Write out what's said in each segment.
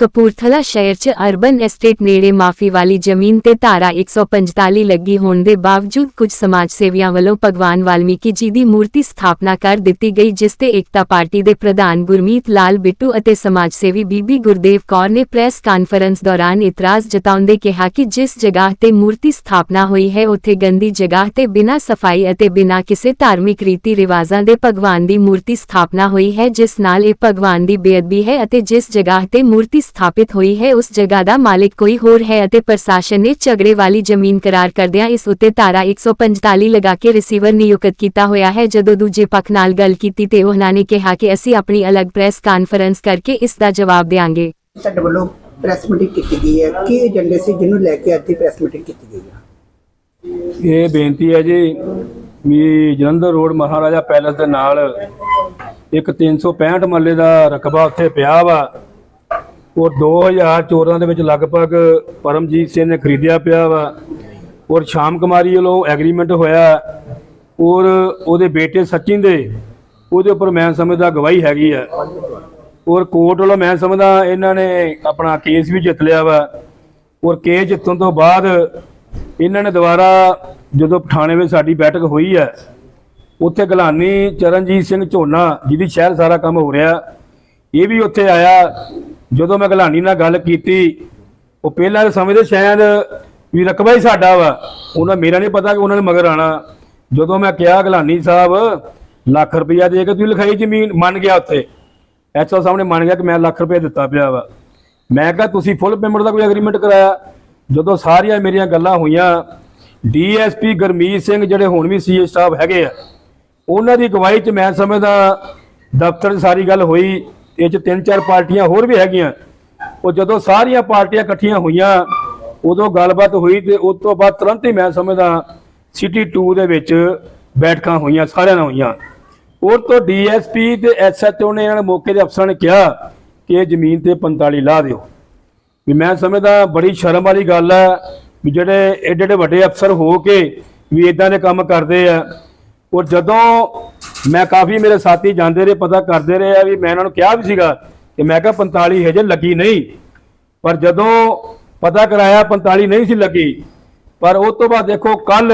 ਕਪੂਰਥਲਾ ਸ਼ਹਿਰ 'ਚ urban estate ਨੇੜੇ ਮਾਫੀ ਵਾਲੀ ਜ਼ਮੀਨ ਤੇ ਧਾਰਾ 145 ਲੱਗੀ ਹੋਣ ਦੇ ਬਾਵਜੂਦ ਕੁਝ ਸਮਾਜ ਸੇਵੀਆਂ ਵੱਲੋਂ ਭਗਵਾਨ ਵਾਲਮੀਕੀ ਜੀ ਦੀ ਮੂਰਤੀ ਸਥਾਪਨਾ ਕਰ ਦਿੱਤੀ ਗਈ, ਜਿਸ ਤੇ ਏਕਤਾ ਪਾਰਟੀ ਦੇ ਪ੍ਰਧਾਨ ਗੁਰਮੀਤ ਲਾਲ ਬਿੱਟੂ ਅਤੇ ਸਮਾਜ ਸੇਵੀ ਬੀਬੀ ਗੁਰਦੇਵ ਕੌਰ ਨੇ ਪ੍ਰੈਸ ਕਾਨਫਰੰਸ ਦੌਰਾਨ ਇਤਰਾਜ਼ ਜਤਾਉਂਦੇ ਕਿਹਾ ਕਿ ਜਿਸ ਜਗ੍ਹਾ ਤੇ ਮੂਰਤੀ ਸਥਾਪਨਾ ਹੋਈ ਹੈ, ਉੱਥੇ ਗੰਦੀ ਜਗ੍ਹਾ ਤੇ ਬਿਨਾਂ ਸਫ਼ਾਈ ਅਤੇ ਬਿਨਾਂ ਕਿਸੇ ਧਾਰਮਿਕ ਰੀਤੀ ਰਿਵਾਜ਼ਾਂ ਦੇ ਭਗਵਾਨ ਦੀ ਮੂਰਤੀ ਸਥਾਪਨਾ ਹੋਈ ਹੈ, ਜਿਸ ਨਾਲ ਇਹ ਭਗਵਾਨ ਦੀ ਬੇਅਦਬੀ ਹੈ ਅਤੇ ਜਿਸ ਜਗ੍ਹਾ ਤੇ ਮੂਰਤੀ ਸਥਾਪਿਤ ਹੋਈ ਹੈ ਉਸ ਜਗ੍ਹਾ ਦਾ ਮਾਲਿਕ ਕੋਈ ਹੋਰ ਹੈ ਅਤੇ ਪ੍ਰਸ਼ਾਸਨ ਨੇ ਝਗੜੇ ਵਾਲੀ ਜ਼ਮੀਨ ਕਰਾਰ ਕਰਦਿਆਂ ਇਸ ਉੱਤੇ ਧਾਰਾ 145 ਲਗਾ ਕੇ ਰਿਸੀਵਰ ਨਿਯੁਕਤ ਕੀਤਾ ਹੋਇਆ ਹੈ। ਜਦੋਂ ਦੂਜੇ ਪੱਖ ਨਾਲ ਗੱਲ ਕੀਤੀ ਤੇ ਉਹਨਾਂ ਨੇ ਕਿਹਾ ਕਿ ਅਸੀਂ ਆਪਣੀ ਅਲੱਗ ਪ੍ਰੈਸ ਕਾਨਫਰੰਸ ਕਰਕੇ ਇਸ ਦਾ ਜਵਾਬ ਦੇਵਾਂਗੇ। ਸਾਡੇ ਵੱਲੋਂ ਪ੍ਰੈਸ ਮੀਟਿੰਗ ਕੀਤੀ ਗਈ ਹੈ। ਕੀ ਏਜੰਡੇ ਸੀ ਜਿਹਨੂੰ ਲੈ ਕੇ ਅੱਜ ਦੀ ਪ੍ਰੈਸ ਮੀਟਿੰਗ ਕੀਤੀ ਗਈ ਹੈ? ਇਹ ਬੇਨਤੀ ਹੈ ਜੀ ਵੀ ਜਲੰਧਰ ਰੋਡ ਮਹਾਰਾਜਾ ਪੈਲਸ ਦੇ ਨਾਲ ਇੱਕ 365 ਮੱਲੇ ਦਾ ਰਕਬਾ ਉੱਥੇ ਪਿਆ ਵਾ। ਔਰ 2014 ਦੇ ਵਿੱਚ ਲਗਭਗ ਪਰਮਜੀਤ ਸਿੰਘ ਨੇ ਖਰੀਦਿਆ ਪਿਆ ਵਾ ਔਰ ਸ਼ਾਮ ਕੁਮਾਰੀ ਵੱਲੋਂ ਐਗਰੀਮੈਂਟ ਹੋਇਆ ਔਰ ਉਹਦੇ ਬੇਟੇ ਸਚਿਨ ਦੇ, ਉਹਦੇ ਉੱਪਰ ਮੈਂ ਸਮਝਦਾ ਗਵਾਹੀ ਹੈਗੀ ਆ। ਔਰ ਕੋਰਟ ਵੱਲੋਂ ਮੈਂ ਸਮਝਦਾ ਇਹਨਾਂ ਨੇ ਆਪਣਾ ਕੇਸ ਵੀ ਜਿੱਤ ਲਿਆ ਵਾ ਔਰ ਕੇਸ ਜਿੱਤਣ ਤੋਂ ਬਾਅਦ ਇਹਨਾਂ ਨੇ ਦੁਬਾਰਾ ਜਦੋਂ ਪਠਾਣੇ ਵਿੱਚ ਸਾਡੀ ਬੈਠਕ ਹੋਈ ਹੈ ਉੱਥੇ ਗਲਾਨੀ ਚਰਨਜੀਤ ਸਿੰਘ ਝੋਨਾ ਜਿਹਦੀ ਸ਼ਹਿਰ ਸਾਰਾ ਕੰਮ ਹੋ ਰਿਹਾ, ਇਹ ਵੀ ਉੱਥੇ ਆਇਆ ਜਦੋਂ ਮੈਂ ਗਲਾਨੀ ਨਾਲ ਗੱਲ ਕੀਤੀ, ਉਹ ਪਹਿਲਾਂ ਤਾਂ ਸਮਝਦੇ ਸ਼ਾਇਦ ਵੀ ਰਕਬਾ ਹੀ ਸਾਡਾ ਵਾ। ਉਹਨਾਂ ਮੇਰਾ ਨਹੀਂ ਪਤਾ ਕਿ ਉਹਨਾਂ ਨੇ ਮਗਰ ਆਣਾ ਜਦੋਂ ਮੈਂ ਕਿਹਾ, ਗਲਾਨੀ ਸਾਹਿਬ, ਲੱਖ ਰੁਪਇਆ ਦੇ ਕੇ ਤੁਸੀਂ ਲਿਖਾਈ ਜ਼ਮੀਨ ਮੰਨ ਗਿਆ ਉੱਥੇ? ਐਚਓ ਨੇ ਮੰਨ ਗਿਆ ਕਿ ਮੈਂ ਲੱਖ ਰੁਪਇਆ ਦਿੱਤਾ ਪਿਆ ਵਾ। ਮੈਂ ਕਿਹਾ, ਤੁਸੀਂ ਫੁੱਲ ਪੇਮੈਂਟ ਦਾ ਕੋਈ ਐਗਰੀਮੈਂਟ ਕਰਾਇਆ? ਜਦੋਂ ਸਾਰੀਆਂ ਮੇਰੀਆਂ ਗੱਲਾਂ ਹੋਈਆਂ ਡੀਐਸਪੀ ਗਰਮੀਤ ਸਿੰਘ ਜਿਹੜੇ ਹੁਣ ਵੀ ਸੀਏ ਸਾਹਿਬ ਹੈਗੇ ਆ, ਉਹਨਾਂ ਦੀ ਅਗਵਾਈ 'ਚ ਮੈਂ ਸਮਝਦਾ ਦਫ਼ਤਰ 'ਚ ਸਾਰੀ ਗੱਲ ਹੋਈ। ਇਹ 'ਚ ਤਿੰਨ ਚਾਰ ਪਾਰਟੀਆਂ ਹੋਰ ਵੀ ਹੈਗੀਆਂ। ਉਹ ਜਦੋਂ ਸਾਰੀਆਂ ਪਾਰਟੀਆਂ ਇਕੱਠੀਆਂ ਹੋਈਆਂ, ਉਦੋਂ ਗੱਲਬਾਤ ਹੋਈ ਤੇ ਉਸ ਤੋਂ ਬਾਅਦ ਤੁਰੰਤ ਹੀ ਮੈਂ ਸਮਝਦਾ ਸਿਟੀ 2 ਦੇ ਵਿੱਚ ਬੈਠਕਾਂ ਹੋਈਆਂ, ਸਾਰਿਆਂ ਨਾਲ ਹੋਈਆਂ। ਉਹ ਤੋਂ ਡੀਐਸਪੀ ਤੇ ਐਸਐਚਓ ਨੇ ਇਹਨਾਂ ਨੇ ਮੌਕੇ ਦੇ ਅਫਸਰਾਂ ਨੇ ਕਿਹਾ ਕਿ ਇਹ ਜ਼ਮੀਨ ਤੇ 45 ਲਾ ਦਿਓ। ਵੀ ਮੈਂ ਸਮਝਦਾ ਬੜੀ ਸ਼ਰਮ ਵਾਲੀ ਗੱਲ ਹੈ ਵੀ ਜਿਹੜੇ ਏਡੇ ਏਡੇ ਵੱਡੇ ਅਫਸਰ ਹੋ ਕੇ ਵੀ ਇਦਾਂ ਦੇ ਕੰਮ ਕਰਦੇ ਆ ਔਰ ਜਦੋਂ ਮੈਂ ਕਾਫੀ ਮੇਰੇ ਸਾਥੀ ਜਾਂਦੇ ਰਹੇ, ਪਤਾ ਕਰਦੇ ਰਹੇ ਆ ਵੀ ਮੈਂ ਇਹਨਾਂ ਨੂੰ ਕਿਹਾ ਵੀ ਸੀਗਾ ਕਿ ਮੈਂ ਕਿਹਾ 45 ਹਜੇ ਲੱਗੀ ਨਹੀਂ। ਪਰ ਜਦੋਂ ਪਤਾ ਕਰਾਇਆ 45 ਨਹੀਂ ਸੀ ਲੱਗੀ, ਪਰ ਉਸ ਤੋਂ ਬਾਅਦ ਦੇਖੋ ਕੱਲ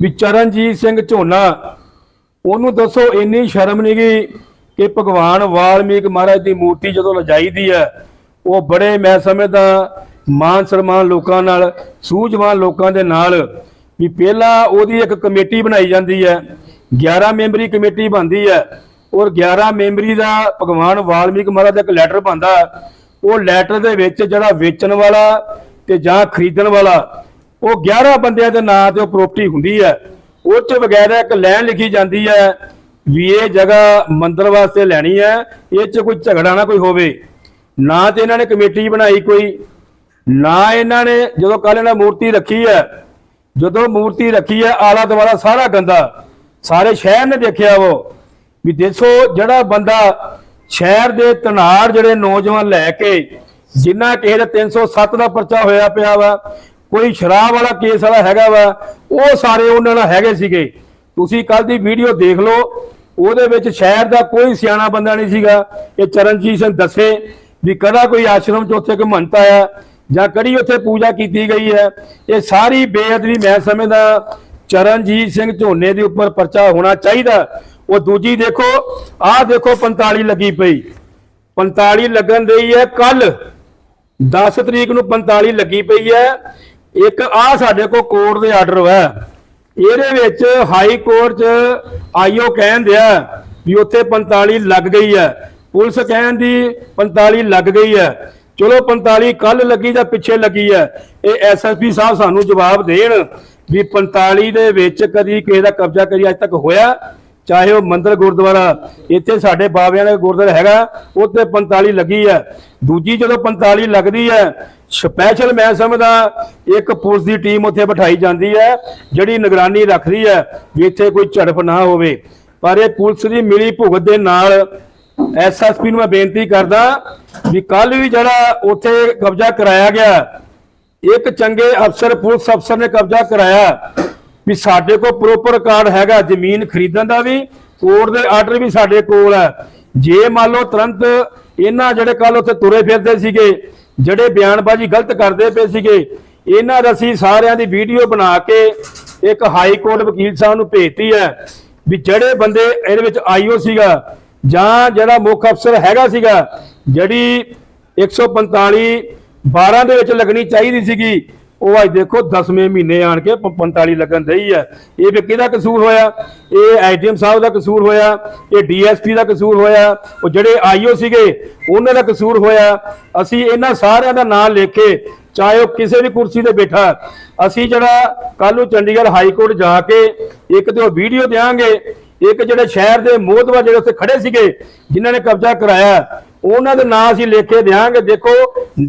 ਵੀ ਚਰਨਜੀਤ ਸਿੰਘ ਝੋਨਾ, ਉਹਨੂੰ ਦੱਸੋ ਇੰਨੀ ਸ਼ਰਮ ਨਹੀਂ ਗਈ ਕਿ ਭਗਵਾਨ ਵਾਲਮੀਕ ਮਹਾਰਾਜ ਦੀ ਮੂਰਤੀ ਜਦੋਂ ਲਜਾਈਦੀ ਹੈ ਉਹ ਬੜੇ ਮੈਂ ਸਮਝਦਾ ਮਾਨ ਸਨਮਾਨ ਲੋਕਾਂ ਨਾਲ, ਸੂਝਵਾਨ ਲੋਕਾਂ ਦੇ ਨਾਲ ਵੀ ਪਹਿਲਾਂ ਉਹਦੀ ਇੱਕ ਕਮੇਟੀ ਬਣਾਈ ਜਾਂਦੀ ਹੈ। 11 ਮੈਂਬਰੀ ਕਮੇਟੀ ਬਣਦੀ ਹੈ ਔਰ 11 ਮੈਂਬਰੀ ਦਾ ਭਗਵਾਨ ਵਾਲਮੀਕ ਮਹਾਰਾਜ ਦਾ ਇੱਕ ਲੈਟਰ ਬਣਦਾ ਉਹ ਲੈਟਰ ਦੇ ਵਿੱਚ ਜਿਹੜਾ ਵੇਚਣ ਵਾਲਾ ਤੇ ਜਾਂ ਖਰੀਦਣ ਵਾਲਾ, ਉਹ 11 ਬੰਦਿਆਂ ਦੇ ਨਾਂ ਤੇ ਉਹ ਪ੍ਰਾਪਰਟੀ ਹੁੰਦੀ ਹੈ। ਉਹ ਚ ਵਗੈਰਾ ਇੱਕ ਲੈਣ ਲਿਖੀ ਜਾਂਦੀ ਹੈ ਵੀ ਇਹ ਜਗ੍ਹਾ ਮੰਦਰ ਵਾਸਤੇ ਲੈਣੀ ਹੈ, ਇਹ ਚ ਕੋਈ ਝਗੜਾ ਨਾ ਕੋਈ ਹੋਵੇ। ਨਾ ਤੇ ਇਹਨਾਂ ਨੇ ਕਮੇਟੀ ਬਣਾਈ ਕੋਈ, ਨਾ ਇਹਨਾਂ ਨੇ ਜਦੋਂ ਕੱਲ ਇਹਨਾਂ ਮੂਰਤੀ ਰੱਖੀ ਹੈ ਜਦੋਂ ਮੂਰਤੀ ਰੱਖੀ ਹੈ ਆਲਾ ਦੁਆਲਾ ਸਾਰਾ ਗੰਦਾ। ਸਾਰੇ ਸ਼ਹਿਰ ਨੇ ਦੇਖਿਆ ਉਹ। ਵੀ ਦੇਖੋ ਜਿਹੜਾ ਬੰਦਾ ਸ਼ਹਿਰ ਦੇ ਤਨਾੜ ਜਿਹੜੇ ਨੌਜਵਾਨ ਲੈ ਕੇ ਜਿਨ੍ਹਾਂ ਕਿਸੇ ਦਾ 307 ਦਾ ਪਰਚਾ ਹੋਇਆ ਪਿਆ ਵਾ, ਕੋਈ ਸ਼ਰਾਬ ਵਾਲਾ ਕੇਸ ਵਾਲਾ ਹੈਗਾ ਵਾ, ਉਹ ਸਾਰੇ ਉਹਨਾਂ ਨਾਲ ਹੈਗੇ ਸੀਗੇ। ਤੁਸੀਂ ਕੱਲ ਦੀ ਵੀਡੀਓ ਦੇਖ ਲਓ, ਉਹਦੇ ਵਿੱਚ ਸ਼ਹਿਰ ਦਾ ਕੋਈ ਸਿਆਣਾ ਬੰਦਾ ਨਹੀਂ ਸੀਗਾ। ਇਹ ਚਰਨਜੀਤ ਸਿੰਘ ਦੱਸੇ ਵੀ ਕਦਾ ਕੋਈ ਆਸ਼ਰਮ ਚ ਉੱਥੇ ਕੋਈ ਮੰਨਤਾ ਆ ਜਾਂ ਕੜੀ ਉੱਥੇ ਪੂਜਾ ਕੀਤੀ ਗਈ ਹੈ, ਇਹ ਸਾਰੀ ਬੇਅਦਬੀ ਮੈਂ ਸਮਝਦਾ ਚਰਨਜੀਤ ਸਿੰਘ ਝੋਨੇ ਦੇ ਉੱਪਰ ਪਰਚਾ ਹੋਣਾ ਚਾਹੀਦਾ। ਉਹ ਦੂਜੀ ਦੇਖੋ, ਆਹ ਦੇਖੋ 45 ਲੱਗੀ ਪਈ। 45 ਲੱਗਣ ਦੇਈ ਹੈ ਕੱਲ 10 ਤਰੀਕ ਨੂੰ 45 ਲੱਗੀ ਪਈ ਹੈ। ਇੱਕ ਆ ਸਾਡੇ ਕੋਲ ਕੋਰਟ ਦੇ ਆਰਡਰ ਹੈ। ਇਹਦੇ ਵਿੱਚ ਹਾਈ ਕੋਰਟ ਚ ਆਈਓ ਕਹਿਣ ਦਿਆ ਵੀ ਉੱਥੇ 45 ਲੱਗ ਗਈ ਹੈ। ਪੁਲਿਸ ਕਹਿਣ ਦੀ 45 ਲੱਗ ਗਈ ਹੈ। ਚਲੋ 45 ਕੱਲ ਲੱਗੀ ਜਾਂ ਪਿੱਛੇ ਲੱਗੀ ਹੈ, ਇਹ ਐਸਐਸਪੀ ਸਾਹਿਬ ਸਾਨੂੰ ਜਵਾਬ ਦੇਣ ਵੀ 45 ਦੇ ਵਿੱਚ ਕਦੀ ਕਿਸੇ ਦਾ ਕਬਜ਼ਾ ਕਰੀ ਅੱਜ ਤੱਕ ਹੋਇਆ, ਚਾਹੇ ਉਹ ਮੰਦਰ ਗੁਰਦੁਆਰਾ, ਇੱਥੇ ਸਾਡੇ ਬਾਬਿਆਂ ਦਾ ਗੁਰਦੁਆਰਾ ਹੈਗਾ, ਉੱਥੇ 45 ਲੱਗੀ ਹੈ। ਦੂਜੀ ਜਦੋਂ 45 ਲੱਗਦੀ ਹੈ ਸਪੈਸ਼ਲ ਮੈਂ ਸਮਝਦਾ ਇੱਕ ਪੁਲਿਸ ਦੀ ਟੀਮ ਉੱਥੇ ਬਿਠਾਈ ਜਾਂਦੀ ਹੈ, ਜਿਹੜੀ ਨਿਗਰਾਨੀ ਰੱਖਦੀ ਹੈ ਵੀ ਇੱਥੇ ਕੋਈ ਝੜਪ ਨਾ ਹੋਵੇ। ਪਰ ਇਹ ਪੁਲਿਸ ਦੀ ਮਿਲੀ ਭੁਗਤ ਦੇ ਨਾਲ ਐਸਐਸਪੀ ਨੂੰ ਮੈਂ ਬੇਨਤੀ ਕਰਦਾ ਵੀ ਕੱਲ ਵੀ ਜਿਹੜਾ ਉੱਥੇ ਕਬਜ਼ਾ ਕਰਾਇਆ ਗਿਆ, ਇੱਕ ਚੰਗੇ ਅਫਸਰ, ਪੁਲਿਸ ਅਫਸਰ ਨੇ ਕਬਜ਼ਾ ਕਰਾਇਆ ਵੀ ਸਾਡੇ ਕੋਲ ਪ੍ਰੋਪਰ ਰਿਕਾਰਡ ਹੈਗਾ, ਜ਼ਮੀਨ ਖਰੀਦਣ ਦਾ ਵੀ ਕੋਰਟ ਦੇ ਆਰਡਰ ਵੀ ਸਾਡੇ ਕੋਲ ਹੈ। ਜੇ ਮੰਨ ਲਓ ਤੁਰੰਤ ਇਹਨਾਂ ਜਿਹੜੇ ਕੱਲ ਉੱਥੇ ਤੁਰੇ ਫਿਰਦੇ ਸੀਗੇ, ਜਿਹੜੇ ਬਿਆਨਬਾਜ਼ੀ ਗਲਤ ਕਰਦੇ ਪਏ ਸੀਗੇ, ਇਹਨਾਂ ਦਾ ਅਸੀਂ ਸਾਰਿਆਂ ਦੀ ਵੀਡੀਓ ਬਣਾ ਕੇ ਇੱਕ ਹਾਈ ਕੋਰਟ ਵਕੀਲ ਸਾਹਿਬ ਨੂੰ ਭੇਜਤੀ ਹੈ ਵੀ ਜਿਹੜੇ ਬੰਦੇ ਇਹਦੇ ਵਿੱਚ ਆਈਓ ਸੀਗਾ ਜਾਂ ਜਿਹੜਾ ਮੁੱਖ ਅਫਸਰ ਹੈਗਾ ਸੀਗਾ, ਜਿਹੜੀ 145 12 ਦੇ ਵਿੱਚ ਲੱਗਣੀ ਚਾਹੀਦੀ ਸੀਗੀ, ਉਹ ਅੱਜ ਦੇਖੋ 10ਵੇਂ ਮਹੀਨੇ ਆਣ ਕੇ ਪ- 45 ਲੱਗਣ ਦਈ ਹੈ ਇਹ ਵੀ ਕਿਹਦਾ ਕਸੂਰ ਹੋਇਆ, ਇਹ ਐਡੀਐਮ ਸਾਹਿਬ ਦਾ ਕਸੂਰ ਹੋਇਆ, ਇਹ ਡੀਐਸਪੀ ਦਾ ਕਸੂਰ ਹੋਇਆ, ਉਹ ਜਿਹੜੇ ਆਈਓ ਸੀਗੇ, ਉਹਨਾਂ ਦਾ ਕਸੂਰ ਹੋਇਆ। ਅਸੀਂ ਇਹਨਾਂ ਸਾਰਿਆਂ ਦਾ ਨਾਮ ਲਿਖ ਕੇ, ਚਾਹੇ ਉਹ ਕਿਸੇ ਵੀ ਕੁਰਸੀ ਤੇ ਬੈਠਾ, ਅਸੀਂ ਜਿਹੜਾ ਕੱਲ ਨੂੰ ਚੰਡੀਗੜ੍ਹ ਹਾਈ ਕੋਰਟ ਜਾ ਕੇ ਇੱਕ ਤੇ ਉਹ ਵੀਡੀਓ ਦੇਾਂਗੇ ਇੱਕ ਜਿਹੜੇ ਸ਼ਹਿਰ ਦੇ ਮੋਹਤਵਾ ਜਿਹੜੇ ਉੱਥੇ ਖੜੇ ਸੀਗੇ, ਜਿਨ੍ਹਾਂ ਨੇ ਕਬਜ਼ਾ ਕਰਾਇਆ, ਉਹਨਾਂ ਦੇ ਨਾਂ ਅਸੀਂ ਲਿਖ ਕੇ ਦਿਆਂਗੇ। ਦੇਖੋ,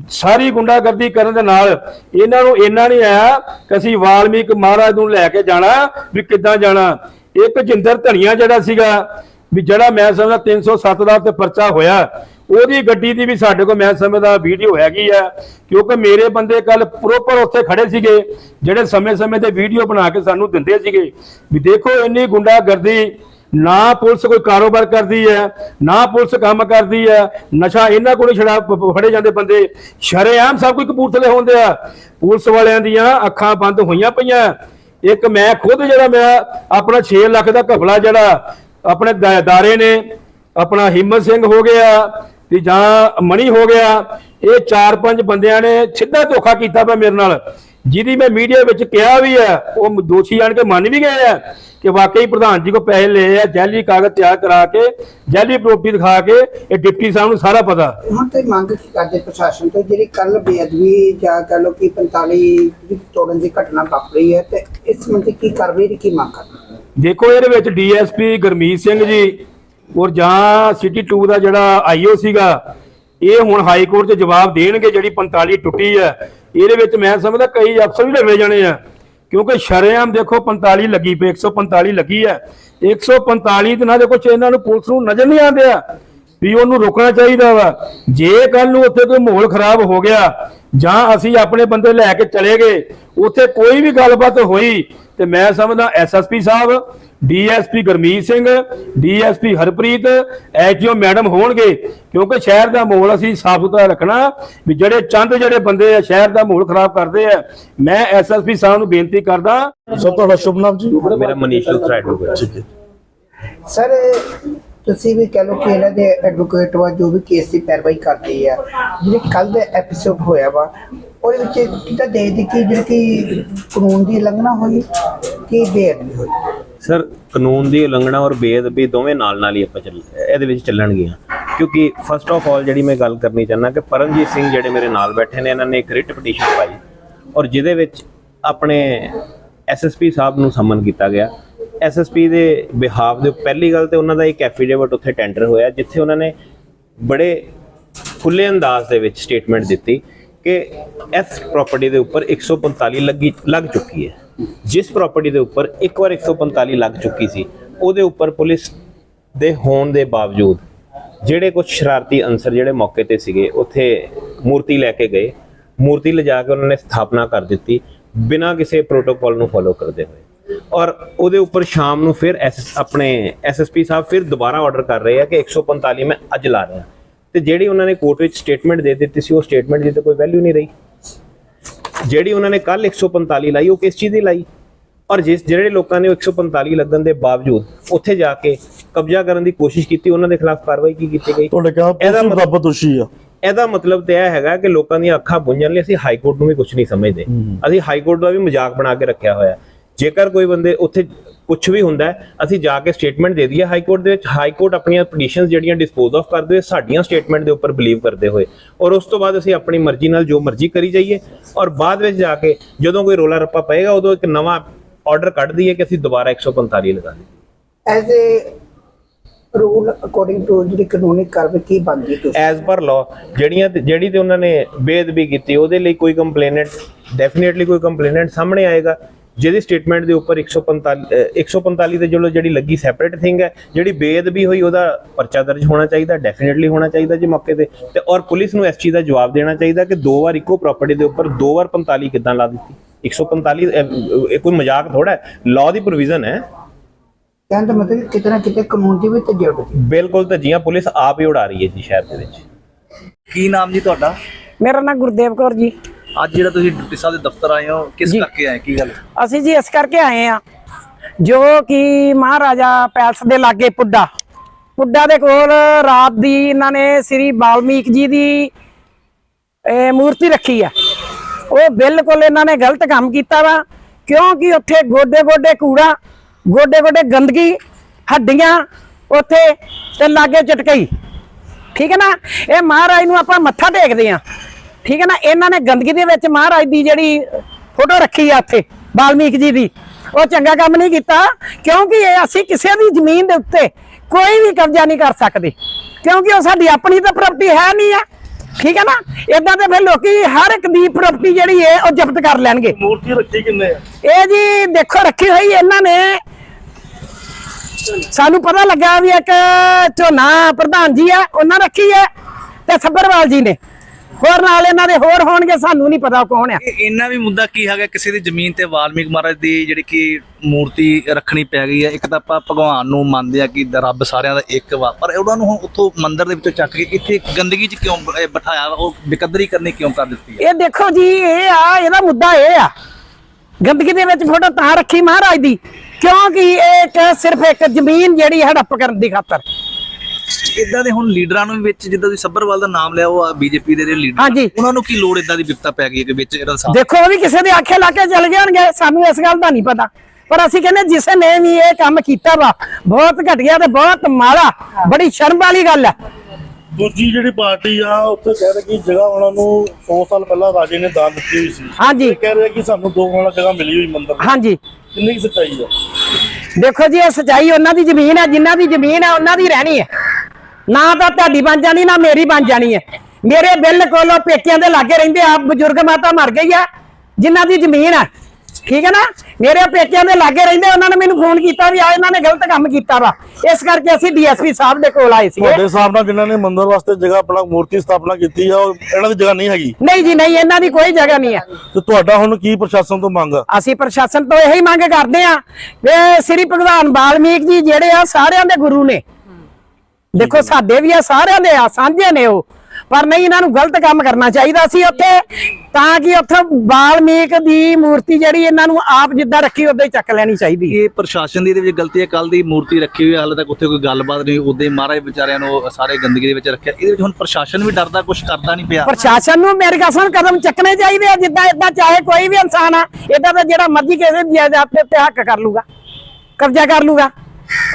ਸਾਰੀ ਗੁੰਡਾਗਰਦੀ ਕਰਨ ਦੇ ਨਾਲ ਇਹਨਾਂ ਨੂੰ ਇੰਨਾ ਨਹੀਂ ਆਇਆ ਕਿ ਅਸੀਂ ਵਾਲਮੀਕ ਮਹਾਰਾਜ ਨੂੰ ਲੈ ਕੇ ਜਾਣਾ, ਵੀ ਕਿੱਦਾਂ ਜਾਣਾ। ਇੱਕ ਜਿੰਦਰ ਧਨੀਆ ਜਿਹੜਾ ਸੀਗਾ, ਵੀ ਜਿਹੜਾ ਮੈਂ ਸਮਝਦਾ 307 ਦਾ ਤੇ ਪਰਚਾ ਹੋਇਆ ਉਹਦੀ ਗੱਡੀ ਦੀ ਵੀ ਸਾਡੇ ਕੋਲ ਮੈਂ ਸਮਝਦਾ ਵੀਡੀਓ ਹੈਗੀ ਆ, ਕਿਉਂਕਿ ਮੇਰੇ ਬੰਦੇ ਕੱਲ ਪ੍ਰੋਪਰ ਉੱਥੇ ਖੜੇ ਸੀਗੇ, ਜਿਹੜੇ ਸਮੇਂ-ਸਮੇਂ ਤੇ ਵੀਡੀਓ ਬਣਾ ਕੇ ਸਾਨੂੰ ਦਿੰਦੇ ਸੀਗੇ। ਵੀ ਦੇਖੋ ਇੰਨੀ ਗੁੰਡਾਗਰਦੀ, ਨਾ ਪੁਲਿਸ ਕੋਈ ਕਾਰੋਬਾਰ ਕਰਦੀ ਹੈ, ਨਾ ਪੁਲਿਸ ਕੰਮ ਕਰਦੀ ਹੈ, ਨਸ਼ਾ ਇਹਨਾਂ ਕੋਲ ਛੜਾ ਫੜੇ ਜਾਂਦੇ ਬੰਦੇ। ਸ਼ਰੇਆਮ ਸਭ ਕੋਈ ਕਪੂਰਥਲੇ ਹੁੰਦੇ ਆ। ਪੁਲਿਸ ਵਾਲਿਆਂ ਦੀਆਂ ਅੱਖਾਂ ਬੰਦ ਹੋਈਆਂ ਪਈਆਂ। ਇੱਕ ਮੈਂ ਖੁਦ ਜਿਹੜਾ ਮੈਂ ਆਪਣਾ 6 ਲੱਖ ਦਾ ਘਪਲਾ ਜਿਹੜਾ ਆਪਣੇ ਦਾ- ਨੇ, ਆਪਣਾ ਹਿੰਮਤ ਸਿੰਘ ਹੋ ਗਿਆ ਤੇ ਜਾਂ ਮਣੀ ਹੋ ਗਿਆ ਇਹ ਚਾਰ ਪੰਜ ਬੰਦਿਆਂ ਨੇ ਸਿੱਧਾ ਧੋਖਾ ਕੀਤਾ ਵਾ ਮੇਰੇ ਨਾਲ। ਜਿਹਦੀ ਮੈਂ ਮੀਡੀਆ ਵਿੱਚ ਕਿਹਾ ਵੀ ਹੈ ਉਹ ਦੋਸ਼ੀ ਆਣ ਕੇ ਮੰਨ ਵੀ ਗਏ ਆ ਕਿ ਵਾਕਈ ਪ੍ਰਧਾਨ ਜੀ ਕੋ ਪੈਸੇ ਲਏ ਆ ਜੈਲੀ ਕਾਗਜ਼ ਤਿਆਰ ਕਰਾ ਕੇ ਜੈਲੀ ਪ੍ਰਾਪਰਟੀ ਦਿਖਾ ਕੇ ਇਹ ਡਿਪਟੀ ਸਾਹਿਬ ਨੂੰ ਸਾਰਾ ਪਤਾ। ਹੁਣ ਤੇ ਮੰਗ ਕੀ ਕਰਦੇ ਪ੍ਰਸ਼ਾਸਨ ਤੋਂ? ਜਿਹੜੀ ਕੱਲ ਬੇਅਦਬੀ ਜਾਂ ਕਹ ਲੋ ਕਿ 45 ਦੀ ਤੋੜਨ ਦੀ ਘਟਨਾ ਵਾਪਰੀ ਹੈ ਤੇ ਇਸ ਸੰਬੰਧੀ ਕੀ ਕਾਰਵਾਈ ਦੀ ਕੀ ਮੰਗ ਕਰਦੇ? ਦੇਖੋ ਇਹਦੇ ਵਿੱਚ ਡੀਐਸਪੀ ਗਰਮੀਤ ਸਿੰਘ ਜੀ ਔਰ ਜਾਂ ਸਿਟੀ 2 ਦਾ ਜਿਹੜਾ ਆਈਓ ਸੀਗਾ, ਇਹ ਹੁਣ ਹਾਈ ਕੋਰਟ 'ਚ ਜਵਾਬ ਦੇਣਗੇ ਜਿਹੜੀ 45 ਟੁੱਟੀ ਹੈ। ਇਹਦੇ ਵਿੱਚ ਮੈਂ ਸਮਝਦਾ ਕਈ ਅਫਸਰ ਵੀ ਲੱਗੇ ਜਾਣੇ ਆ। ਕਿਉਂਕਿ ਸ਼ਰੇਆਮ ਦੇਖੋ 45 ਲੱਗੀ ਪਈ 145 ਲੱਗੀ ਹੈ। 145 ਤੇ ਨਾ ਦੇਖੋ ਇਹਨਾਂ ਨੂੰ ਪੁਲਿਸ ਨੂੰ ਨਜ਼ਰ ਨਹੀਂ ਆਉਂਦੇ ਆ, ਵੀ ਉਹਨੂੰ ਰੋਕਣਾ ਚਾਹੀਦਾ ਵਾ। ਜੇ ਕੱਲ ਨੂੰ ਉੱਥੇ ਕੋਈ ਮਾਹੌਲ ਖਰਾਬ ਹੋ ਗਿਆ, ਜਾਂ ਅਸੀਂ ਆਪਣੇ ਬੰਦੇ ਲੈ ਕੇ ਚਲੇ ਗਏ, ਉੱਥੇ ਕੋਈ ਵੀ ਗੱਲਬਾਤ ਹੋਈ, ਤੇ ਮੈਂ ਸਮਝਦਾ ਐਸਐਸਪੀ ਸਾਹਿਬ DSP Gurmeet Singh DSP Harpreet HO madam ਹੋਣਗੇ ਕਿਉਂਕਿ ਸ਼ਹਿਰ ਦਾ ਮਾਹੌਲ ਅਸੀਂ ਸਾਫ਼ ਸੁਥਰਾ ਰੱਖਣਾ ਵੀ ਜਿਹੜੇ ਚੰਦ ਜਿਹੜੇ ਬੰਦੇ ਆ ਸ਼ਹਿਰ ਦਾ ਮਾਹੌਲ ਖਰਾਬ ਕਰਦੇ ਆ ਮੈਂ ਐਸਐਸਪੀ ਸਾਹਿਬ ਨੂੰ ਬੇਨਤੀ ਕਰਦਾ। ਸਰ ਤੁਹਾਡਾ ਸ਼ੁਭ ਨਾਮ ਜੀ? ਮੇਰਾ ਮਨੀਸ਼ ਲੁਥਰਾ ਐਡਵੋਕੇਟ ਠੀਕ ਹੈ। ਸਰ ਤੁਸੀਂ ਵੀ ਕਹ ਲੋ ਕਿ ਇਹਨਾਂ ਦੇ ਐਡਵੋਕੇਟ ਵਾ ਜੋ ਵੀ ਕੇਸ ਦੀ ਪੈਰਵਾਈ ਕਰਦੇ ਆ ਜਿਹੜੇ ਕੱਲ ਦਾ ਐਪੀਸੋਡ ਹੋਇਆ ਵਾ ਉਹਦੇ ਵਿੱਚ ਕਿਤਾ ਦੇ ਦੀ ਕਿ ਜਿਹੜੀ ਕਿ ਕਾਨੂੰਨ ਦੀ ਉਲੰਘਣਾ ਹੋਈ ਕਿ ਬੇਅਦਬੀ ਹੋਈ? ਸਰ, ਕਾਨੂੰਨ ਦੀ ਉਲੰਘਣਾ ਔਰ ਬੇਅਦਬੀ ਦੋਵੇਂ ਨਾਲ ਨਾਲ ਹੀ ਆਪਾਂ ਚੱਲ, ਇਹਦੇ ਵਿੱਚ ਚੱਲਣਗੀਆਂ। ਕਿਉਂਕਿ ਫਸਟ ਆਫ ਆਲ ਜਿਹੜੀ ਮੈਂ ਗੱਲ ਕਰਨੀ ਚਾਹੁੰਦਾ ਕਿ ਪਰਮਜੀਤ ਸਿੰਘ ਜਿਹੜੇ ਮੇਰੇ ਨਾਲ ਬੈਠੇ ਨੇ, ਇਹਨਾਂ ਨੇ ਇੱਕ ਰਿਟ ਪਟੀਸ਼ਨ ਪਾਈ ਔਰ ਜਿਹਦੇ ਵਿੱਚ ਆਪਣੇ ਐਸਐਸਪੀ ਸਾਹਿਬ ਨੂੰ ਸਮਨ ਕੀਤਾ ਗਿਆ। ਐਸਐਸਪੀ ਦੇ ਬਿਹਾਫ ਦੇ ਪਹਿਲੀ ਗੱਲ ਤੇ ਉਹਨਾਂ ਦਾ ਇੱਕ ਐਫੀਡੇਵਿਟ ਉੱਥੇ ਟੈਂਡਰ ਹੋਇਆ, ਜਿੱਥੇ ਉਹਨਾਂ ਨੇ ਬੜੇ ਖੁੱਲੇ ਅੰਦਾਜ਼ ਦੇ ਵਿੱਚ ਸਟੇਟਮੈਂਟ ਦਿੱਤੀ ਕਿ ਇਸ ਪ੍ਰਾਪਰਟੀ ਦੇ ਉੱਪਰ 145 ਲੱਗੀ, ਲੱਗ ਚੁੱਕੀ ਹੈ। ਜਿਸ ਪ੍ਰਾਪਰਟੀ ਦੇ ਉੱਪਰ ਇੱਕ ਵਾਰ 145 ਲੱਗ ਚੁੱਕੀ ਸੀ, ਉਹਦੇ ਉੱਪਰ ਪੁਲਿਸ ਦੇ ਹੋਣ ਦੇ ਬਾਵਜੂਦ ਜਿਹੜੇ ਕੁਝ ਸ਼ਰਾਰਤੀ ਅੰਸਰ ਜਿਹੜੇ ਮੌਕੇ ਤੇ ਸੀਗੇ, ਉੱਥੇ ਮੂਰਤੀ ਲੈ ਕੇ ਗਏ। ਮੂਰਤੀ ਲਿਜਾ ਕੇ ਉਹਨਾਂ ਨੇ ਸਥਾਪਨਾ ਕਰ ਦਿੱਤੀ, ਬਿਨਾਂ ਕਿਸੇ ਪ੍ਰੋਟੋਕਾਲ ਨੂੰ ਫੋਲੋ ਕਰਦੇ ਹੋਏ। ਔਰ ਉਹਦੇ ਉੱਪਰ ਸ਼ਾਮ ਨੂੰ ਫਿਰ ਐਸ ਆਪਣੇ ਐਸਐਸਪੀ ਸਾਹਿਬ ਫਿਰ ਦੁਬਾਰਾ ਆਰਡਰ ਕਰ ਰਹੇ ਆ ਕਿ 145 ਮੈਂ ਅੱਜ ਲਾ ਰਿਹਾ। ਤੇ ਜਿਹੜੀ ਉਹਨਾਂ ਨੇ ਕੋਰਟ ਵਿੱਚ ਸਟੇਟਮੈਂਟ ਦੇ ਦਿੱਤੀ ਸੀ, ਉਹ ਸਟੇਟਮੈਂਟ ਦੀ ਤਾਂ ਕੋਈ ਵੈਲਿਊ ਨਹੀਂ ਰਹੀ। ਜਿਹੜੀ ਉਹਨਾਂ ਨੇ ਕੱਲ 145 ਲਾਈ ਉਹ ਕਿਸ ਚੀਜ਼ ਦੀ ਲਾਈ? ਔਰ ਜਿਸ ਜਿਹੜੇ ਲੋਕਾਂ ਨੇ ਉਹ 145 ਲੱਗਣ ਦੇ ਬਾਵਜੂਦ ਉੱਥੇ ਜਾ ਕੇ ਕਬਜ਼ਾ ਕਰਨ ਦੀ ਕੋਸ਼ਿਸ਼ ਕੀਤੀ ਉਹਨਾਂ ਦੇ ਖਿਲਾਫ ਕਾਰਵਾਈ ਕੀ ਕੀਤੀ ਗਈ? ਤੁਹਾਡੇ ਕਿਹਾ ਇਹਦਾ ਮਤਲਬ- ਦੋਸ਼ੀ ਆ। ਇਹਦਾ ਮਤਲਬ ਤੇ ਇਹ ਹੈਗਾ ਕਿ ਲੋਕਾਂ ਦੀਆਂ ਅੱਖਾਂ ਬੁੰਝਣ ਲਈ ਅਸੀਂ ਹਾਈ ਕੋਰਟ ਨੂੰ ਵੀ ਕੁਝ ਨਹੀਂ ਸਮਝਦੇ। ਅਸੀਂ ਹਾਈ ਕੋਰਟ ਦਾ ਵੀ ਮਜ਼ਾਕ ਬਣਾ ਕੇ ਰੱਖਿਆ ਹੋਇਆ। ਜੇਕਰ ਕੋਈ ਬੰਦੇ ਉੱਥੇ ਕੁਝ ਵੀ ਹੁੰਦਾ ਅਸੀਂ ਜਾ ਕੇ ਸਟੇਟਮੈਂਟ ਦੇ ਦਈਏ। ਹਾਈ ਕੋਰਟ ਦੇ ਵਿੱਚ ਹਾਈ ਕੋਰਟ ਆਪਣੀਆਂ ਪਟੀਸ਼ਨਸ ਜਿਹੜੀਆਂ ਡਿਸਪੋਜ਼ ਆਫ ਕਰਦੇ ਹੋਏ ਸਾਡੀਆਂ ਸਟੇਟਮੈਂਟ ਦੇ ਉੱਪਰ ਬਲੀਵ ਕਰਦੇ ਹੋਏ। ਔਰ ਉਸ ਤੋਂ ਬਾਅਦ ਅਸੀਂ ਆਪਣੀ ਮਰਜ਼ੀ ਨਾਲ ਜੋ ਮਰਜ਼ੀ ਕਰੀ ਜਾਈਏ। ਔਰ ਬਾਅਦ ਵਿੱਚ ਜਾ ਕੇ ਜਦੋਂ ਕੋਈ ਰੋਲਾ ਰੱਪਾ ਪਏਗਾ ਉਦੋਂ ਇੱਕ ਨਵਾਂ ਆਰਡਰ ਕੱਢ ਦਈਏ ਕਿ ਅਸੀਂ ਦੁਬਾਰਾ 145 ਲਗਾ ਲਈਏ as a rule according to ਜਿਹੜੀ ਕਾਨੂੰਨੀ ਕਾਰਵਾਈ ਕੀ ਬਣਦੀ ਤੁਸੀਂ? ਐਜ਼ ਪਰ ਲਾਅ ਜਿਹੜੀਆਂ ਜਿਹੜੀ ਤੇ ਉਹਨਾਂ ਨੇ ਬੇਅਦਬੀ ਕੀਤੀ ਉਹਦੇ ਲਈ ਕੋਈ ਕੰਪਲੇਨੈਂਟ ਡੈਫੀਨਿਟਲੀ ਕੋਈ ਕੰਪਲੇਨੈਂਟ ਸਾਹਮਣੇ ਆਏਗਾ। ਜਿਹਦੀ ਸਟੇਟਮੈਂਟ ਦੇ ਉੱਪਰ 145 ਅਹ 145 ਤੇ ਜਿਹੜਾ ਜਿਹੜੀ ਲੱਗੀ ਸੈਪਰੇਟ ਥਿੰਗ ਹੈ ਜਿਹੜੀ ਬੇਅਦਬੀ ਹੋਈ ਉਹਦਾ ਪਰਚਾ ਦਰਜ ਹੋਣਾ ਚਾਹੀਦਾ ਡੈਫੀਨਿਟਲੀ ਹੋਣਾ ਚਾਹੀਦਾ ਜੇ ਮੌਕੇ ਤੇ। ਤੇ ਔਰ ਪੁਲਿਸ ਨੂੰ ਇਸ ਚੀਜ਼ ਦਾ ਜਵਾਬ ਦੇਣਾ ਚਾਹੀਦਾ ਕਿ ਦੋ ਵਾਰ ਇੱਕੋ ਪ੍ਰਾਪਰਟੀ ਦੇ ਉੱਪਰ ਦੋ ਵਾਰ 45 ਕਿੱਦਾਂ ਲਾ ਦਿੱਤੀ? 145 ਇਹ- ਕੋਈ ਮਜ਼ਾਕ ਥੋੜਾ ਹੈ। ਲਾਅ ਦੀ ਪ੍ਰੋਵੀਜ਼ਨ ਹੈ। ਕਹਿਣ ਦਾ ਮਤਲਬ ਕਿਤੇ ਨਾ ਕਿਤੇ ਕਾਨੂੰਨ ਦੀ ਵੀ ਤਜਰਬੇ ਬਿਲਕੁਲ ਧੱਜੀਆਂ ਪੁਲਿਸ ਆਪ ਹੀ ਉਡਾ ਰਹੀ ਹੈ ਜੀ ਸ਼ਹਿਰ ਦੇ ਵਿੱਚ। ਕੀ ਨਾਮ ਜੀ ਤੁਹਾਡਾ? ਮੇਰਾ ਨਾਮ ਗੁਰਦੇਵ ਕੌਰ ਜੀ। ਅੱਜ ਜਿਹੜਾ ਤੁਸੀਂ ਡਿਪਟੀ ਸਾਹਿਬ ਦੇ ਦਫ਼ਤਰ ਆਏ ਹੋ ਕਿਸ ਕਰਕੇ ਆਏ ਕੀ ਗੱਲ? ਅਸੀਂ ਜੀ ਇਸ ਕਰਕੇ ਆਏ ਆ ਜੋ ਕਿ ਮਹਾਰਾਜਾ ਪੈਲਸ ਦੇ ਲਾਗੇ ਪੁੱਡਾ। ਪੁੱਡਾ ਦੇ ਕੋਲ ਰਾਤ ਦੀ ਇਹਨਾਂ ਨੇ ਸ੍ਰੀ ਬਾਲਮੀਕ ਜੀ ਦੀ ਇਹ ਮੂਰਤੀ ਰੱਖੀ ਆ। ਉਹ ਬਿਲਕੁਲ ਇਹਨਾਂ ਨੇ ਗਲਤ ਕੰਮ ਕੀਤਾ ਵਾ ਕਿਉਂਕਿ ਉੱਥੇ ਗੋਡੇ ਗੋਡੇ ਕੂੜਾ ਗੋਡੇ ਗੋਡੇ ਗੰਦਗੀ ਹੱਡੀਆਂ ਉੱਥੇ ਤੇ ਲਾਗੇ ਚਟਕਈ। ਠੀਕ ਹੈ ਨਾ? ਇਹ ਮਹਾਰਾਜ ਨੂੰ ਆਪਾਂ ਮੱਥਾ ਟੇਕਦੇ ਆ ਠੀਕ ਹੈ ਨਾ ਇਹਨਾਂ ਨੇ ਗੰਦਗੀ ਦੇ ਵਿੱਚ ਮਹਾਰਾਜ ਦੀ ਜਿਹੜੀ ਫੋਟੋ ਰੱਖੀ ਆ ਉੱਥੇ ਬਾਲਮੀਕ ਜੀ ਦੀ। ਉਹ ਚੰਗਾ ਕੰਮ ਨਹੀਂ ਕੀਤਾ ਕਿਉਂਕਿ ਇਹ ਅਸੀਂ ਕਿਸੇ ਦੀ ਜ਼ਮੀਨ ਦੇ ਉੱਤੇ ਕੋਈ ਵੀ ਕਬਜ਼ਾ ਨਹੀਂ ਕਰ ਸਕਦੇ। ਕਿਉਂਕਿ ਉਹ ਸਾਡੀ ਆਪਣੀ ਤਾਂ ਪ੍ਰਾਪਰਟੀ ਹੈ ਨਹੀਂ ਆ। ਠੀਕ ਹੈ ਨਾ ਇਦਾਂ ਤੇ ਫਿਰ ਲੋਕੀ ਹਰ ਇੱਕ ਦੀ ਪ੍ਰਾਪਰਟੀ ਜਿਹੜੀ ਹੈ ਉਹ ਜ਼ਬਤ ਕਰ ਲੈਣਗੇ। ਮੂਰਤੀ ਰੱਖੀ ਕਿੰਨੇ ਆ? ਇਹ ਜੀ ਦੇਖੋ ਰੱਖੀ ਹੋਈ ਇਹਨਾਂ ਨੇ। ਸਾਨੂੰ ਪਤਾ ਲੱਗਾ ਵੀ ਇੱਕ ਝੋਨਾ ਪ੍ਰਧਾਨ ਜੀ ਆ ਉਹਨਾਂ ਰੱਖੀ ਹੈ ਤੇ ਸੱਬਰਵਾਲ ਜੀ ਨੇ। ਹੋਰ ਨਾਲ ਇਹਨਾਂ ਦੇ ਹੋਰ ਹੋਣਗੇ ਸਾਨੂੰ ਨਹੀਂ ਪਤਾ ਕੌਣ ਆ। ਇਹ ਇੰਨਾ ਵੀ ਮੁੱਦਾ ਕੀ ਹੈਗਾ ਕਿਸੇ ਦੀ ਜ਼ਮੀਨ ਤੇ ਵਾਲਮੀਕ ਮਹਾਰਾਜ ਦੀ ਜਿਹੜੀ ਕਿ ਮੂਰਤੀ ਰੱਖਣੀ ਪੈ ਗਈ ਹੈ ਇੱਕ ਤਾਂ ਆਪਾਂ ਭਗਵਾਨ ਨੂੰ ਮੰਨਦੇ ਆ ਕਿ ਰੱਬ ਸਾਰਿਆਂ ਦਾ ਇੱਕ ਵਾ ਪਰ ਉਹਨਾਂ ਨੂੰ ਹੁਣ ਉੱਥੋਂ ਮੰਦਿਰ ਦੇ ਵਿੱਚੋਂ ਚੱਕ ਕੇ ਇੱਥੇ ਗੰਦਗੀ 'ਚ ਕਿਉਂ ਬਿਠਾਇਆ? ਉਹ ਬੇਕਦਰੀ ਕਰਨੀ ਕਿਉਂ ਕਰ ਦਿੱਤੀ ਇਹ ਦੇਖੋ ਜੀ ਇਹ ਆ ਇਹਦਾ ਮੁੱਦਾ ਇਹ ਆ। ਗੰਦਗੀ ਦੇ ਵਿੱਚ ਫੋਟੋ ਤਾਂ ਰੱਖੀ ਮਹਾਰਾਜ ਦੀ ਕਿਉਂਕਿ ਇਹ ਇੱਕ ਸਿਰਫ ਇੱਕ ਜ਼ਮੀਨ ਜਿਹੜੀ ਹੜੱਪ ਕਰਨ ਦੀ ਖਾਤਰ। ਇਦਾਂ ਦੇ ਹੁਣ ਲੀਡਰਾਂ ਨੂੰ ਵੀ ਵਿੱਚ ਜਿੱਦਾਂ ਤੁਸੀਂ ਸੱਬਰਵਾਲ ਦਾ ਨਾਮ ਲਿਆ ਉਹ ਬੀਜੇਪੀ ਦੇ ਲੀਡਰ ਹਾਂਜੀ। ਉਹਨਾਂ ਨੂੰ ਕੀ ਲੋੜ ਇਦਾਂ ਦੀ ਵਿਪਤਾ ਪੈ ਗਈ ਕਿ ਵਿੱਚ ਇਹਦਾ ਸਾਥ? ਦੇਖੋ ਉਹ ਵੀ ਕਿਸੇ ਦੇ ਆਖੇ ਲਾ ਕੇ ਚਲ ਜਾਣਗੇ ਸਾਨੂੰ ਇਸ ਗੱਲ ਦਾ ਨਹੀਂ ਪਤਾ। ਪਰ ਅਸੀਂ ਕਹਿੰਦੇ ਜਿਸ ਨੇ ਵੀ ਇਹ ਕੰਮ ਕੀਤਾ ਵਾ ਬਹੁਤ ਘਟੀਆ ਤੇ ਬਹੁਤ ਮਾੜਾ ਬੜੀ ਸ਼ਰਮ ਵਾਲੀ ਗੱਲ ਹੈ। ਦੂਜੀ ਜਿਹੜੀ ਪਾਰਟੀ ਆ ਉੱਥੇ ਕਹਿ ਰਹੇ ਕਿ ਜਗ੍ਹਾ ਉਹਨਾਂ ਨੂੰ 100 ਸਾਲ ਪਹਿਲਾਂ ਰਾਜੇ ਨੇ ਦਾਨ ਦਿੱਤੀ ਹੋਈ ਸੀ ਹਾਂਜੀ। ਇਹ ਕਹਿ ਰਹੇ ਕਿ ਸਾਨੂੰ ਦੋ ਵਾਲਾ ਜਗ੍ਹਾ ਮਿਲੀ ਹੋਈ ਮੰਦਿਰ ਦੀ। ਹਾਂਜੀ। ਕਿੰਨੀ ਕੁ ਸੱਚਾਈ ਆ? ਦੇਖੋ ਜੀ ਇਹ ਸਚਾਈ ਉਹਨਾਂ ਦੀ ਜ਼ਮੀਨ ਹੈ ਜਿਨ੍ਹਾਂ ਦੀ ਜ਼ਮੀਨ ਹੈ ਉਹਨਾਂ ਦੀ ਰਹਿਣੀ ਹੈ। ਨਾ ਤਾਂ ਤੁਹਾਡੀ ਬਣ ਜਾਣੀ ਨਾ ਮੇਰੀ ਬਣ ਜਾਣੀ ਹੈ। ਮੇਰੇ ਬਿਲਕੁਲ ਪੇਕਿਆਂ ਦੇ ਲਾਗੇ ਰਹਿੰਦੇ ਆ ਬਜ਼ੁਰਗ ਮਾਤਾ ਮਰ ਗਈ ਆ ਜਿਨ੍ਹਾਂ ਦੀ ਜ਼ਮੀਨ ਹੈ ਠੀਕ ਹੈ ਨਾ? ਮੇਰੇ ਪੇਕਿਆਂ ਦੇ ਲਾਗੇ ਰਹਿੰਦੇ ਉਹਨਾਂ ਨੇ ਮੈਨੂੰ ਫੋਨ ਕੀਤਾ ਵੀ ਆ ਇਹਨਾਂ ਨੇ ਗਲਤ ਕੰਮ ਕੀਤਾ ਵਾ। ਇਸ ਕਰਕੇ ਅਸੀਂ ਡੀਐਸਪੀ ਸਾਹਿਬ ਦੇ ਕੋਲ ਆਏ ਸੀ ਤੁਹਾਡੇ ਹਿਸਾਬ ਨਾਲ ਜਿਨ੍ਹਾਂ ਨੇ ਮੰਦਿਰ ਵਾਸਤੇ ਜਗ੍ਹਾ ਆਪਣਾ ਮੂਰਤੀ ਸਥਾਪਨਾ ਕੀਤੀ ਆ ਉਹ ਇਹਨਾਂ ਦੀ ਜਗ੍ਹਾ ਨਹੀਂ ਹੈਗੀ? ਨਹੀਂ ਜੀ ਨਹੀਂ ਇਹਨਾਂ ਦੀ ਕੋਈ ਜਗ੍ਹਾ ਨਹੀਂ ਹੈ। ਤੇ ਤੁਹਾਡਾ ਹੁਣ ਕੀ ਪ੍ਰਸ਼ਾਸਨ ਤੋਂ ਮੰਗ ਆ? ਅਸੀਂ ਪ੍ਰਸ਼ਾਸਨ ਤੋਂ ਇਹੀ ਮੰਗ ਕਰਦੇ ਆ ਵੀ ਸ੍ਰੀ ਭਗਵਾਨ ਵਾਲਮੀਕ ਜੀ ਜਿਹੜੇ ਆ ਸਾਰਿਆਂ ਦੇ ਗੁਰੂ ਨੇ। ਦੇਖੋ ਸਾਡੇ ਵੀ ਆ ਸਾਰਿਆਂ ਦੇ ਆ ਸਾਂਝੇ ਨੇ ਉਹ। ਪਰ ਨਹੀਂ ਇਹਨਾਂ ਨੂੰ ਗਲਤ ਕੰਮ ਕਰਨਾ ਚਾਹੀਦਾ ਸੀ ਉੱਥੇ। ਤਾਂ ਕਿ ਉੱਥੇ ਵਾਲਮੀਕ ਦੀ ਮੂਰਤੀ ਜਿਹੜੀ ਇਹਨਾਂ ਨੂੰ ਆਪ ਜਿੱਦਾਂ ਰੱਖੀ ਉਦਾਂ ਹੀ ਚੱਕ ਲੈਣੀ ਚਾਹੀਦੀ। ਇਹ ਪ੍ਰਸ਼ਾਸਨ ਦੀ ਇਹਦੇ ਵਿੱਚ ਗਲਤੀ ਹੈ ਕੱਲ ਦੀ ਮੂਰਤੀ ਰੱਖੀ ਹੋਈ ਹੈ ਹਾਲੇ ਤੱਕ ਉੱਥੇ ਕੋਈ ਗੱਲਬਾਤ ਨਹੀਂ ਉਦੋਂ ਮਹਾਰਾਜ ਵਿਚਾਰਿਆਂ ਨੂੰ ਸਾਰੇ ਗੰਦਗੀ ਦੇ ਵਿੱਚ ਰੱਖਿਆ। ਇਹਦੇ ਵਿੱਚ ਹੁਣ ਪ੍ਰਸ਼ਾਸਨ ਵੀ ਡਰਦਾ ਕੁਝ ਕਰਦਾ ਨਹੀਂ ਪਿਆ। ਪ੍ਰਸ਼ਾਸਨ ਨੂੰ ਮੇਰੇ ਕਸਮ ਕਦਮ ਚੱਕਣੇ ਚਾਹੀਦੇ ਆ ਜਿੱਦਾਂ ਇਦਾਂ ਚਾਹੇ ਕੋਈ ਵੀ ਇਨਸਾਨ ਆ ਇਦਾਂ ਤਾਂ ਜਿਹੜਾ ਮਰਜ਼ੀ ਕਿਸੇ ਦੀ ਜਾਇਦਾਦ ਤੇ ਉੱਤੇ ਹੱਕ ਕਰ ਲੂਗਾ ਕਬਜ਼ਾ ਕਰ ਲੂਗਾ।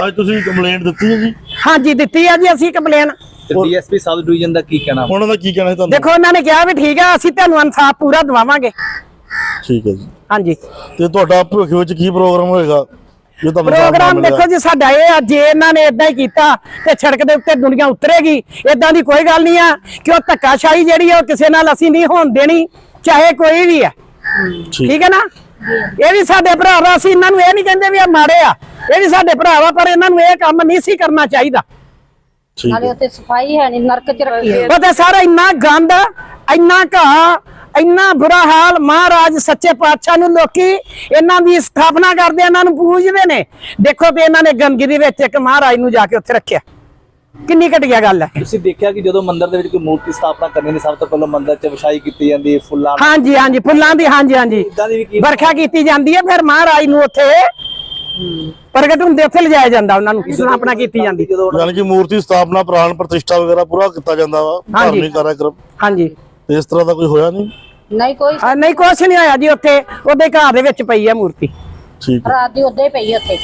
ਅੱਜ ਤੁਸੀਂ ਕੰਪਲੇਂਟ ਦਿੱਤੀ ਹੈ ਜੀ? ਹਾਂਜੀ ਦਿੱਤੀ ਆ ਜੀ ਅਸੀਂ ਕੰਪਲੇਨ ਤੇ ਡੀਐਸਪੀ ਸਬ ਡਿਵੀਜ਼ਨ ਦਾ ਕੀ ਕਹਿਣਾ? ਉਹਨਾਂ ਦਾ ਕੀ ਕਹਿਣਾ ਹੈ ਤੁਹਾਨੂੰ? ਦੇਖੋ ਉਹਨਾਂ ਨੇ ਕਿਹਾ ਵੀ ਠੀਕ ਆ ਅਸੀਂ ਤੁਹਾਨੂੰ ਇਨਸਾਫ ਪੂਰਾ ਦਵਾਵਾਂਗੇ। ਠੀਕ ਹੈ ਜੀ। ਹਾਂਜੀ। ਤੇ ਤੁਹਾਡਾ ਭਵਿੱਖ ਵਿੱਚ ਕੀ ਪ੍ਰੋਗਰਾਮ ਹੋਏਗਾ? ਜੇ ਤੁਹਾਨੂੰ ਇਨਸਾਫ਼ ਨਾ ਪ੍ਰੋਗਰਾਮ ਮਿਲਿਆ? ਦੇਖੋ ਜੀ ਸਾਡਾ ਇਹ ਆ ਜੇ ਇਹਨਾਂ ਨੇ ਇਦਾਂ ਹੀ ਕੀਤਾ ਤੇ ਸੜਕ ਦੇ ਉੱਤੇ ਦੁਨੀਆ ਉਤਰੇਗੀ ਇਦਾਂ ਦੀ ਕੋਈ ਗੱਲ ਨਹੀਂ ਆ ਕਿ ਉਹ ਧੱਕਾਸ਼ਾਹੀ ਜਿਹੜੀ ਆ ਉਹ ਕਿਸੇ ਨਾਲ ਅਸੀਂ ਨਹੀਂ ਹੋਣ ਦੇਣੀ ਚਾਹੇ ਕੋਈ ਵੀ ਆ। ਠੀਕ। ਠੀਕ ਹੈ ਨਾ? ਇਹ ਵੀ ਸਾਡੇ ਭਰਾ ਵਾ ਅਸੀਂ ਇਹਨਾਂ ਨੂੰ ਇਹ ਨਹੀਂ ਕਹਿੰਦੇ ਵੀ ਇਹ ਮਾੜੇ ਆ। ਇਹ ਵੀ ਸਾਡੇ ਭਰਾ ਵਾ ਪਰ ਇਹਨਾਂ ਨੂੰ ਇਹ ਕੰਮ ਨਹੀਂ ਸੀ ਕਰਨਾ ਚਾਹੀਦਾ। ਠੀਕ ਨਾਲੇ ਹੈ। ਉੱਥੇ ਸਫ਼ਾਈ ਹੈ ਨਹੀਂ ਨਰਕ ਚ ਰੱਖੀ ਸਾਰਾ ਇੰਨਾ ਗੰਦ ਇੰਨਾ ਘਾਹ ਇੰਨਾ ਬੁਰਾ ਹਾਲ ਮਹਾਰਾਜ ਸੱਚੇ ਪਾਤਸ਼ਾਹ ਨੂੰ ਲੋਕੀ ਇਹਨਾਂ ਦੀ ਸਥਾਪਨਾ ਕਰਦੇ ਇਹਨਾਂ ਨੂੰ ਪੂਜਦੇ ਨੇ। ਦੇਖੋ ਤੇ ਇਹਨਾਂ ਨੇ ਗੰਦਗੀ ਦੇ ਵਿੱਚ ਇੱਕ ਮਹਾਰਾਜ ਨੂੰ ਜਾ ਕੇ ਉੱਥੇ ਰੱਖਿਆ। ਕਿੰਨੀ ਘਟੀਆ ਗੱਲ? ਹੈ ਤੁਸੀਂ ਦੇਖਿਆ ਕਿ ਜਦੋਂ ਮੰਦਿਰ ਦੇ ਵਿੱਚ ਕੋਈ ਮੂਰਤੀ ਸਥਾਪਨਾ ਕਰਨੀ ਦੀ ਸਭ ਤੋਂ ਪਹਿਲਾਂ ਮੰਦਿਰ 'ਚ ਵਿਛਾਈ ਕੀਤੀ ਜਾਂਦੀ ਹੈ ਫੁੱਲਾਂ ਨਾਲ। ਹਾਂਜੀ ਹਾਂਜੀ ਫੁੱਲਾਂ ਦੀ ਹਾਂਜੀ ਹਾਂਜੀ। ਏਦਾਂ ਦੀ ਵੀ ਕੀ ਵਰਖਾ ਕੀਤੀ ਜਾਂਦੀ ਹੈ ਫਿਰ ਮਹਾਰਾਜ ਨੂੰ ਉੱਥੇ ਪ੍ਰਗਟ ਹੁੰਦੇ ਉੱਥੇ ਲਿਜਾਇਆ ਜਾਂਦਾ ਉਹਨਾਂ ਨੂੰ ਸਥਾਪਨਾ ਕੀਤੀ ਜਾਂਦੀ। ਜਦੋਂ ਯਾਨੀ ਕਿ ਮੂਰਤੀ ਸਥਾਪਨਾ ਪ੍ਰਾਣ ਪ੍ਰਤਿਸ਼ਠਾ ਵਗੈਰਾ ਪੂਰਾ ਕੀਤਾ ਜਾਂਦਾ ਵਾ ਹਾਂਜੀ। ਧਾਰਮਿਕ ਕਾਰਜਕ੍ਰਮ ਹਾਂਜੀ। ਤੇ ਇਸ ਤਰ੍ਹਾਂ ਦਾ ਕੋਈ ਹੋਇਆ ਨਹੀਂ? ਨਹੀਂ ਕੋਈ ਆ, ਨਹੀਂ ਕੁਛ ਨਹੀਂ ਹੋਇਆ ਜੀ ਉੱਥੇ ਉਹਦੇ ਘਰ ਦੇ ਵਿੱਚ ਪਈ ਹੈ ਮੂਰਤੀ। ਠੀਕ ਹੈ। ਰਾਤ ਦੀ ਉੱਦਾਂ ਹੀ ਪਈ ਉੱਥੇ।